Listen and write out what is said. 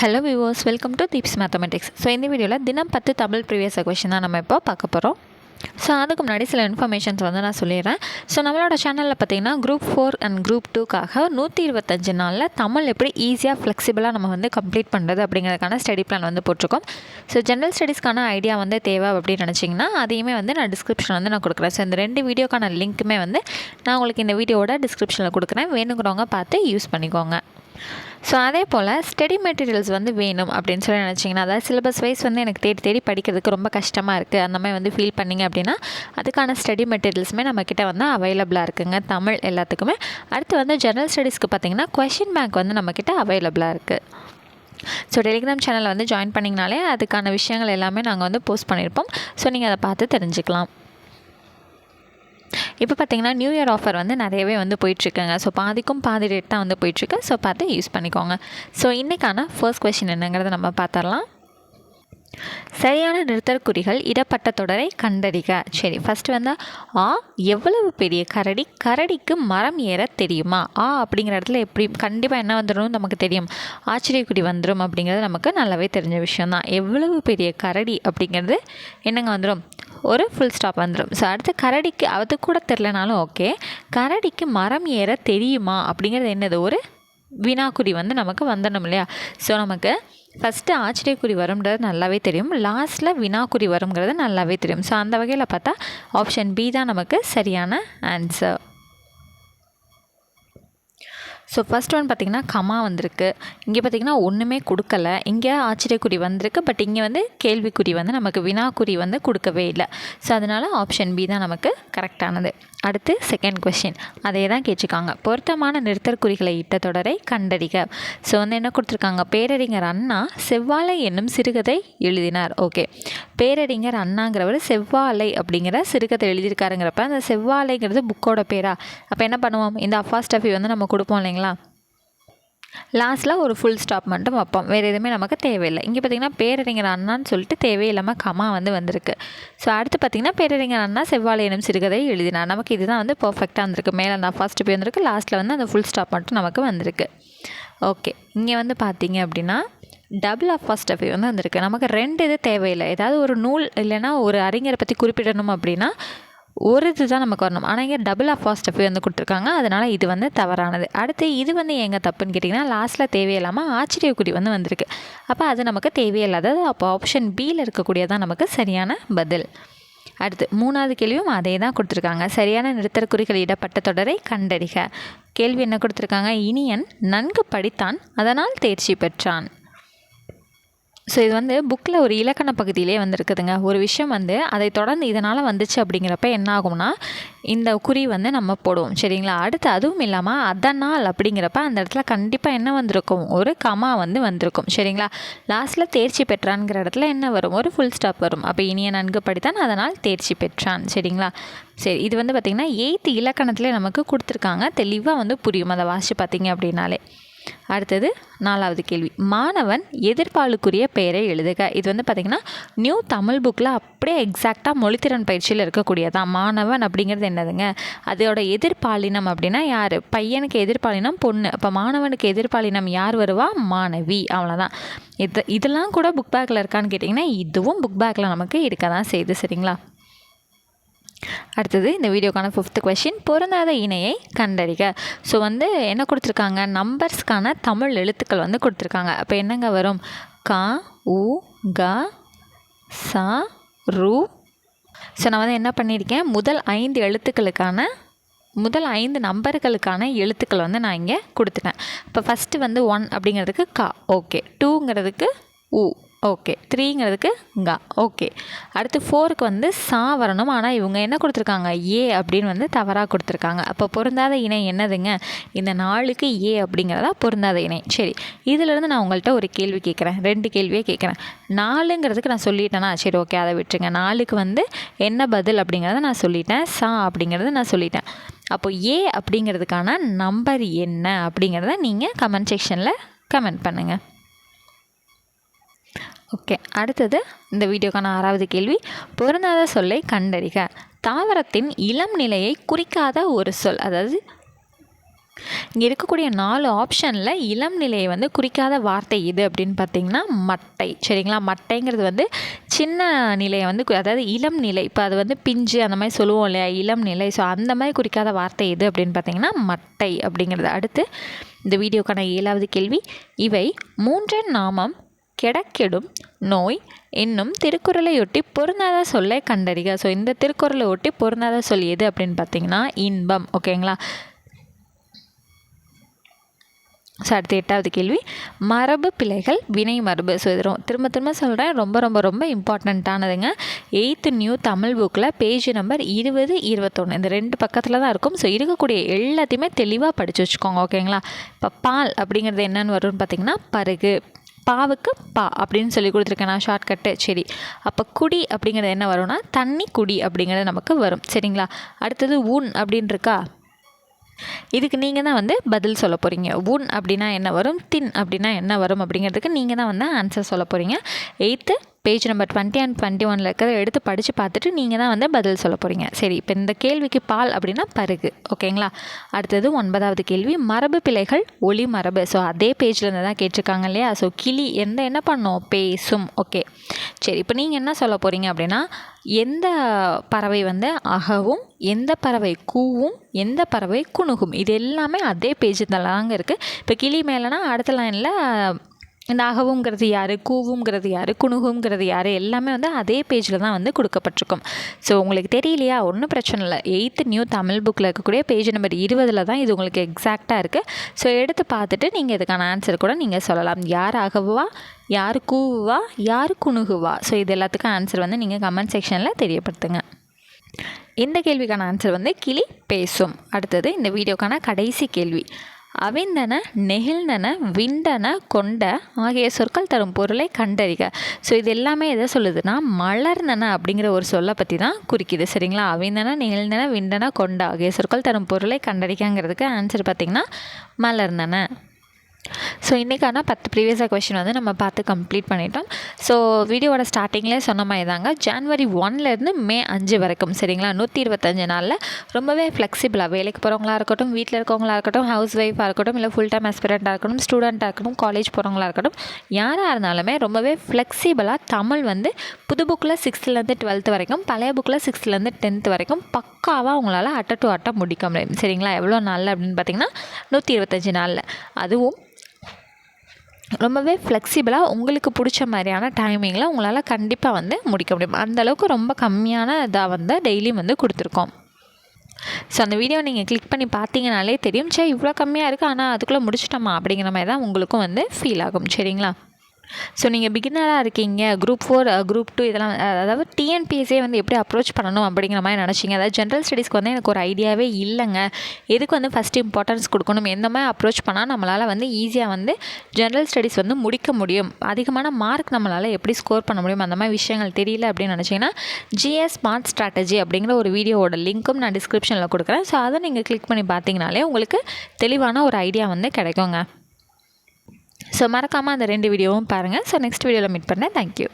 Hello viewers welcome to Deeps mathematics so இந்த வீடியோவில் தினம் பத்து தமிழ் ப்ரீவியஸ் கொஷின் தான் நம்ம இப்போ பார்க்க போகிறோம் ஸோ அதுக்கு முன்னாடி சில இன்ஃபர்மேஷன்ஸ் வந்து நான் சொல்லிடுறேன். ஸோ நம்மளோட சேனலில் பார்த்தீங்கன்னா குரூப் ஃபோர் அண்ட் குரூப் டூக்காக நூற்றி இருபத்தஞ்சு நாளில் தமிழ் எப்படி ஈஸியாக ஃப்ளெக்சிபிளாக நம்ம வந்து கம்ப்ளீட் பண்ணுறது அப்படிங்கிறதுக்கான ஸ்டடி பிளான் வந்து போட்டிருக்கோம். ஸோ ஜென்ரல் ஸ்டடீஸ்க்கான ஐடியா வந்து தேவை அப்படின்னு நினச்சிங்கன்னா அதையுமே வந்து நான் டிஸ்கிரிப்ஷன் வந்து நான் கொடுக்குறேன். ஸோ இந்த ரெண்டு வீடியோக்கான லிங்க்குமே வந்து நான் உங்களுக்கு இந்த வீடியோவோட டிஸ்கிரிப்ஷனில் கொடுக்குறேன். வேணுங்கிறவங்க பார்த்து யூஸ் பண்ணிக்கோங்க. ஸோ அதே போல் ஸ்டடி மெட்டீரியல்ஸ் வந்து வேணும் அப்படின்னு சொல்லி நினச்சிங்கன்னா அதாவது சிலபஸ் வைஸ் வந்து எனக்கு தேடி தேடி படிக்கிறதுக்கு ரொம்ப கஷ்டமாக இருக்குது அந்த மாதிரி வந்து ஃபீல் பண்ணிங்க அப்படின்னா அதுக்கான ஸ்டடி மெட்டீரியல்ஸுமே நம்மக்கிட்ட வந்து அவைலபிளாக இருக்குங்க. தமிழ் எல்லாத்துக்குமே. அடுத்து வந்து ஜெனரல் ஸ்டடீஸ்க்கு பார்த்திங்கன்னா கொஷின் பேங்க் வந்து நம்மக்கிட்ட அவைலபிளாக இருக்குது ஸோ டெலிகிராம் சேனலில் வந்து ஜாயின் பண்ணிங்கனாலே அதுக்கான விஷயங்கள் எல்லாமே நாங்கள் வந்து போஸ்ட் பண்ணியிருப்போம் ஸோ நீங்கள் அதை பார்த்து தெரிஞ்சுக்கலாம். இப்போ பார்த்தீங்கன்னா நியூ இயர் ஆஃபர் வந்து நிறையவே வந்து போயிட்டுருக்குங்க. ஸோ பாதிக்கும் பாதி ரேட் தான் வந்து போயிட்டுருக்கு. ஸோ பார்த்து யூஸ் பண்ணிக்கோங்க. ஸோ இன்றைக்கான ஃபர்ஸ்ட் கொஷின் என்னங்கிறத நம்ம பார்த்துடலாம். சரியான நிறுத்தற்குறிகள் இடப்பட்ட தொடரை கண்டறிக. சரி ஃபஸ்ட்டு வந்து ஆ எவ்வளவு பெரிய கரடி? கரடிக்கு மரம் ஏற தெரியுமா? ஆ அப்படிங்கிற இடத்துல எப்படி கண்டிப்பாக என்ன வந்துடும் நமக்கு தெரியும். ஆச்சரியக்குடி வந்துடும் அப்படிங்கிறது நமக்கு நல்லாவே தெரிஞ்ச விஷயந்தான் எவ்வளவு பெரிய கரடி அப்படிங்கிறது என்னங்க வந்துடும்? ஒரு ஃபுல் ஸ்டாப் வந்துடும் ஸோ அடுத்து கரடிக்கு அது கூட தெரிலனாலும் ஓகே கரடிக்கு மரம் ஏற தெரியுமா? அப்படிங்கிறது என்னது? ஒரு வினாக்குறி வந்து நமக்கு வந்துடணும் இல்லையா? ஸோ நமக்கு ஃபஸ்ட்டு ஆச்சரியக்குறி வரும்ன்றது நல்லாவே தெரியும். லாஸ்ட்டில் வினாக்குறி வருங்கிறது நல்லாவே தெரியும். ஸோ அந்த வகையில் பார்த்தா ஆப்ஷன் பி தான் நமக்கு சரியான ஆன்சர் ஸோ ஃபஸ்ட் ஒன் பார்த்திங்கன்னா கமா வந்திருக்கு. இங்கே பார்த்திங்கன்னா ஒன்றுமே கொடுக்கல. இங்கே ஆச்சரியக்குறி வந்திருக்கு. பட் இங்கே வந்து கேள்விக்குறி வந்து நமக்கு வினாக்குறி வந்து கொடுக்கவே இல்லை. ஸோ அதனால் ஆப்ஷன் பி தான் நமக்கு கரெக்டானது அடுத்து செகண்ட் கொஷின் அதே தான் கேட்டிருக்காங்க பொருத்தமான நிறுத்தற்குறிகளை இட்ட தொடரை கண்டறிக. ஸோ வந்து என்ன கொடுத்துருக்காங்க? பேரறிஞர் அண்ணா செவ்வாழை என்னும் சிறுகதை எழுதினார். ஓகே பேரறிஞர் அண்ணாங்கிறவர் செவ்வாழை அப்படிங்கிற சிறுகதை எழுதியிருக்காருங்கிறப்ப அந்த செவ்வாழைங்கிறது புக்கோட பேரா? அப்போ என்ன பண்ணுவோம்? இந்த அஃபாஸ்டஃபி வந்து நம்ம கொடுப்போம் இல்லைங்களா? லாஸ்ட்டில் ஒரு ஃபுல் ஸ்டாப் மட்டும் வைப்போம். வேறு எதுவுமே நமக்கு தேவையில்லை. இங்கே பார்த்திங்கன்னா பேரறிஞர் அண்ணான்னு சொல்லிட்டு தேவையில்லாமல் கமா வந்து வந்திருக்கு. ஸோ அடுத்து பார்த்திங்கன்னா பேரறிஞர் அண்ணா செவ்வாழை எனும் சிறுகதை எழுதினார். நமக்கு இதுதான் வந்து பர்ஃபெக்டாக வந்திருக்கு. மேலே அந்த ஃபர்ஸ்ட் போய் வந்திருக்கு. லாஸ்ட்டில் வந்து அந்த ஃபுல் ஸ்டாப் மட்டும் நமக்கு வந்திருக்கு. ஓகே இங்கே வந்து பார்த்திங்க அப்படின்னா டபுள் ஆஃப் ஃபர்ஸ்ட் அஃபி வந்து வந்திருக்கு. நமக்கு ரெண்டு இது தேவையில்லை. ஏதாவது ஒரு நூல் இல்லைன்னா ஒரு அறிஞரை பற்றி குறிப்பிடணும் அப்படின்னா ஒரு இது தான் நமக்கு வரணும் ஆனால் இங்கே டபுள் ஆஃப் ஃபாஸ்ட் போய் வந்து கொடுத்துருக்காங்க. அதனால் இது வந்து தவறானது. அடுத்து இது வந்து எங்கே தப்புன்னு கேட்டிங்கன்னா லாஸ்ட்டில் தேவையில்லாமல் ஆச்சரியக்குடி வந்து வந்திருக்கு. அப்போ அது நமக்கு தேவையில்லாதது அப்போ ஆப்ஷன் பியில் இருக்கக்கூடியதான் நமக்கு சரியான பதில். அடுத்து மூணாவது கேள்வியும் அதே தான் கொடுத்துருக்காங்க. சரியான நிறுத்தற்குறிகள் இடப்பட்ட தொடரை கண்டறிக. கேள்வி என்ன கொடுத்துருக்காங்க? இனியன் நன்கு படித்தான் அதனால் தேர்ச்சி பெற்றான். ஸோ இது வந்து புக்கில் ஒரு இலக்கண பகுதியிலே வந்துருக்குதுங்க. ஒரு விஷயம் வந்து அதை தொடர்ந்து இதனால் வந்துச்சு அப்படிங்கிறப்ப என்ன ஆகும்னா இந்த குறி வந்து நம்ம போடுவோம். சரிங்களா? அடுத்து அதுவும் இல்லாமல் அதனால் அப்படிங்கிறப்ப அந்த இடத்துல கண்டிப்பாக என்ன வந்திருக்கும்? ஒரு கமா வந்து வந்திருக்கும். சரிங்களா? லாஸ்ட்டில் தேர்ச்சி பெற்றான்ங்கிற இடத்துல என்ன வரும்? ஒரு ஃபுல் ஸ்டாப் வரும். அப்போ இனிய நன்கு படித்தான் அதனால் தேர்ச்சி பெற்றான். சரிங்களா? சரி இது வந்து பார்த்திங்கன்னா எயித்து இலக்கணத்தில் நமக்கு கொடுத்துருக்காங்க. தெளிவாக வந்து புரியும். அதை வாசித்து பார்த்தீங்க அப்படின்னாலே. அடுத்தது நாலாவது கேள்வி. மாணவன் எதிர்பாலுக்குரிய பெயரை எழுதுக. இது வந்து பார்த்திங்கன்னா நியூ தமிழ் புக்கில் அப்படியே எக்ஸாக்டாக மொழித்திறன் பயிற்சியில் இருக்கக்கூடியதான் மாணவன் அப்படிங்கிறது என்னதுங்க? அதோட எதிர்பாலினம் அப்படின்னா யார்? பையனுக்கு எதிர்பாலினம் பொண்ணு. அப்போ மாணவனுக்கு எதிர்பாலினம் யார் வருவா? மாணவி. அவ்வளோதான் இது இதெல்லாம் கூட புக் பேக்கில் இருக்கான்னு கேட்டிங்கன்னா இதுவும் புக் பேக்கில் நமக்கு இருக்க தான் செய்யுது. சரிங்களா? அடுத்தது இந்த வீடியோக்கான ஃபிஃப்த் கொஷின் பொருந்தாத இணையை கண்டறிக. ஸோ வந்து என்ன கொடுத்துருக்காங்க? நம்பர்ஸ்க்கான தமிழ் எழுத்துக்கள் வந்து கொடுத்துருக்காங்க. அப்போ என்னங்க வரும்? கா உ க சா ரு. ஸோ நான் வந்து என்ன பண்ணியிருக்கேன்? முதல் ஐந்து எழுத்துக்களுக்கான முதல் ஐந்து நம்பர்களுக்கான எழுத்துக்கள் வந்து நான் இங்கே கொடுத்துட்டேன். இப்போ ஃபஸ்ட்டு வந்து ஒன் அப்படிங்கிறதுக்கு கா. ஓகே டூங்கிறதுக்கு உ. ஓகே த்ரீங்கிறதுக்கு கா ஓகே அடுத்து ஃபோருக்கு வந்து சா வரணும். ஆனால் இவங்க என்ன கொடுத்துருக்காங்க? ஏ அப்படின்னு வந்து தவறாக கொடுத்துருக்காங்க. அப்போ பொருந்தாத இணை என்னதுங்க? இந்த நாளுக்கு ஏ அப்படிங்கிறதா பொருந்தாத இணை. சரி இதிலேருந்து நான் உங்கள்கிட்ட ஒரு கேள்வி கேட்குறேன். ரெண்டு கேள்வியே கேட்குறேன். நாலுங்கிறதுக்கு நான் சொல்லிட்டேனா? சரி ஓகே அதை விட்டுருங்க. நாளுக்கு வந்து என்ன பதில் அப்படிங்கிறத நான் சொல்லிட்டேன். சா அப்படிங்கிறத நான் சொல்லிட்டேன். அப்போ ஏ அப்படிங்கிறதுக்கான நம்பர் என்ன அப்படிங்கிறத நீங்கள் கமெண்ட் செக்ஷனில் கமெண்ட் பண்ணுங்கள் ஓகே அடுத்தது இந்த வீடியோக்கான ஆறாவது கேள்வி. பொருந்தாத சொல்லை கண்டறிக. தாவரத்தின் இளம் நிலையை குறிக்காத ஒரு சொல் அதாவது இங்கே இருக்கக்கூடிய நாலு ஆப்ஷனில் இளம் நிலையை வந்து குறிக்காத வார்த்தை இது அப்படின்னு பார்த்தீங்கன்னா மட்டை. சரிங்களா? மட்டைங்கிறது வந்து சின்ன நிலையை வந்து கு- அதாவது இளம் நிலை. இப்போ அது வந்து பிஞ்சு அந்த மாதிரி சொல்லுவோம் இல்லையா? இளம் நிலை. ஸோ அந்த மாதிரி குறிக்காத வார்த்தை எது அப்படின்னு பார்த்தீங்கன்னா மட்டை அப்படிங்கிறது. அடுத்து இந்த வீடியோக்கான ஏழாவது கேள்வி. இவை மூன்றன் நாமம் கெடக்கெடும் நோய் என்னும் திருக்குறளையொட்டி பொருந்தாத சொல்லை கண்டறிக. ஸோ இந்த திருக்குறளை ஒட்டி பொருந்தாத சொல் எது அப்படின்னு பார்த்தீங்கன்னா இன்பம். ஓகேங்களா ஸோ அடுத்த எட்டாவது கேள்வி. மரபு பிழைகள் வினை மரபு. ஸோ இது திரும்ப திரும்ப சொல்கிறேன் ரொம்ப ரொம்ப ரொம்ப இம்பார்ட்டண்ட்டானதுங்க எயித்து நியூ தமிழ் புக்கில் பேஜ் நம்பர் இருபது இருபத்தொன்று இந்த ரெண்டு பக்கத்தில் தான் இருக்கும். ஸோ இருக்கக்கூடிய எல்லாத்தையுமே தெளிவாக படித்து வச்சுக்கோங்க. ஓகேங்களா இப்போ பால் அப்படிங்கிறது என்னென்னு வரும்னு பார்த்தீங்கன்னா பருகு. பாவுக்கு பா அப்படின்னு சொல்லி கொடுத்துருக்கேன் நான் ஷார்ட்கட்டு சரி. அப்போ குடி அப்படிங்கிறது என்ன வரும்னா தண்ணி குடி அப்படிங்கிறது நமக்கு வரும். சரிங்களா? அடுத்தது ஊன் அப்படின்னு இருக்கா? இதுக்கு நீங்கள் தான் வந்து பதில் சொல்ல போகிறீங்க உன் அப்படின்னா என்ன வரும்? தின் அப்படின்னா என்ன வரும் அப்படிங்கிறதுக்கு நீங்கள் தான் வந்து ஆன்சர் சொல்ல போகிறீங்க eight page number twenty and twenty ஒனில் இருக்கிறத எடுத்து படித்து பார்த்துட்டு நீங்கள் தான் வந்து பதில் சொல்ல போகிறீங்க சரி இப்போ இந்த கேள்விக்கு பால் அப்படின்னா பருகு. ஓகேங்களா அடுத்தது ஒன்பதாவது கேள்வி மரபு பிழைகள் ஒளி மரபு. ஸோ அதே பேஜ்லேருந்து தான் கேட்டிருக்காங்க இல்லையா? ஸோ கிளி எந்த என்ன பண்ணோம்? பேசும். ஓகே சரி இப்போ நீங்கள் என்ன சொல்ல போகிறீங்க அப்படின்னா எந்த பறவை வந்து அகவும் எந்த பறவை கூவும் எந்த பறவை குணுகும்? இது எல்லாமே அதே பேஜ் தாங்க இருக்குது இப்போ கிளி மேலேனா அடுத்த லைனில் இந்த யார் கூவுங்கிறது யார் குணுகுங்கிறது யார் எல்லாமே வந்து அதே பேஜில் தான் வந்து கொடுக்கப்பட்டிருக்கும். ஸோ உங்களுக்கு தெரியலையா? ஒன்றும் பிரச்சனை இல்லை. எயித்து நியூ தமிழ் புக்கில் இருக்கக்கூடிய பேஜ் நம்பர் இருபதில் தான் இது உங்களுக்கு எக்ஸாக்டாக இருக்குது ஸோ எடுத்து பார்த்துட்டு நீங்கள் இதுக்கான ஆன்சர் கூட நீங்கள் சொல்லலாம். யார் ஆகவா யார் கூவுவா? யார் குணுகுவா? ஸோ இது எல்லாத்துக்கும் ஆன்சர் வந்து நீங்கள் கமெண்ட் செக்ஷனில் தெரியப்படுத்துங்க. இந்த கேள்விக்கான ஆன்சர் வந்து கிளி பேசும். அடுத்தது இந்த வீடியோக்கான கடைசி கேள்வி. அவிந்தன நெகிழ்ந்தன விண்டன கொண்ட ஆகிய சொற்கள் தரும் பொருளை கண்டறிக. ஸோ இது எல்லாமே எதை சொல்லுதுன்னா மலர்ந்தன அப்படிங்கிற ஒரு சொல்லை பற்றி தான் குறிக்குது. சரிங்களா? அவிந்தன நெகிழ்ந்தன விண்டன கொண்ட ஆகிய சொற்கள் தரும் பொருளை கண்டறிக்கங்கிறதுக்கு ஆன்சர் பார்த்திங்கன்னா மலர்ந்தன. ஸோ இன்றைக்கான பத்து ப்ரீவியஸாக கொஷின் வந்து நம்ம பார்த்து கம்ப்ளீட் பண்ணிட்டோம். ஸோ வீடியோவோட ஸ்டார்டிங்லேயே சொன்ன மாதிரி தாங்க. ஜான்வரி ஒன்லேருந்து மே அஞ்சு வரைக்கும் சரிங்களா? நூற்றி இருபத்தஞ்சு நாளில் ரொம்பவே ஃப்ளெக்சிபிளாக வேலைக்கு போகிறவங்களா இருக்கட்டும் வீட்டில் இருக்கவங்களா இருக்கட்டும் ஹவுஸ் ஒய்ஃபாக இருக்கட்டும் இல்லை ஃபுல் டைம் ஆஸ்பிரண்ட்டாக இருக்கட்டும் ஸ்டூடெண்ட்டாக இருக்கட்டும் காலேஜ் போகிறவங்களா இருக்கட்டும் யாராக இருந்தாலுமே ரொம்பவே ஃப்ளெக்சிபிளாக தமிழ் வந்து புது புக்கில் சிக்ஸ்த்துலேருந்து டுவெல்த் வரைக்கும் பழைய புக்கில் சிக்ஸ்த்துலேருந்து டென்த் வரைக்கும் பக்காவாக உங்களால் அட்ட டு அட்ட முடிக்க முடியும். சரிங்களா? எவ்வளோ நாளில் அப்படின்னு பார்த்தீங்கன்னா நூற்றி இருபத்தஞ்சு நாளில். அதுவும் ரொம்பவே ஃப்ளெக்சிபிளாக உங்களுக்கு பிடிச்ச மாதிரியான டைமிங்கில் உங்களால் கண்டிப்பாக வந்து முடிக்க முடியும். அந்தளவுக்கு ரொம்ப கம்மியான இதாக வந்து டெய்லியும் வந்து கொடுத்துருக்கோம். ஸோ அந்த வீடியோ நீங்கள் கிளிக் பண்ணி பார்த்தீங்கனாலே தெரியும். சே இவ்வளோ கம்மியாக இருக்குது ஆனால் அதுக்குள்ளே முடிச்சிட்டோமா அப்படிங்கிற மாதிரி தான் உங்களுக்கும் வந்து ஃபீல் ஆகும். சரிங்களா? ஸோ நீங்கள் பிகினராக இருக்கீங்க குரூப் ஃபோர் குரூப் டூ இதெல்லாம் அதாவது டிஎன்பிஎஸ்ஸே வந்து எப்படி அப்ரோச் பண்ணணும் அப்படிங்கிற மாதிரி நினச்சிங்க. அதாவது ஜென்ரல் ஸ்டடீஸ்க்கு வந்து எனக்கு ஒரு ஐடியாவே இல்லைங்க. எதுக்கு வந்து ஃபஸ்ட் இம்பார்ட்டன்ஸ் கொடுக்கணும் எந்த மாதிரி அப்ரோச் பண்ணால் நம்மளால் வந்து ஈஸியாக வந்து ஜென்ரல் ஸ்டடீஸ் வந்து முடிக்க முடியும். அதிகமான மார்க் நம்மளால் எப்படி ஸ்கோர் பண்ண முடியும் அந்த மாதிரி விஷயங்கள் தெரியல அப்படின்னு நினச்சிங்கன்னா ஜிஎஸ் ஸ்மார்ட் ஸ்ட்ராட்டஜி அப்படிங்கிற ஒரு வீடியோவோட லிங்க்கும் நான் டிஸ்கிரிப்ஷனில் கொடுக்குறேன். ஸோ அதை நீங்கள் கிளிக் பண்ணி பார்த்தீங்கனாலே உங்களுக்கு தெளிவான ஒரு ஐடியா வந்து கிடைக்குங்க. ஸோ மறக்காமல் அந்த ரெண்டு வீடியோவும் பாருங்கள் ஸோ நெக்ஸ்ட் வீடியோவில் மீட் பண்ணேன். Thank you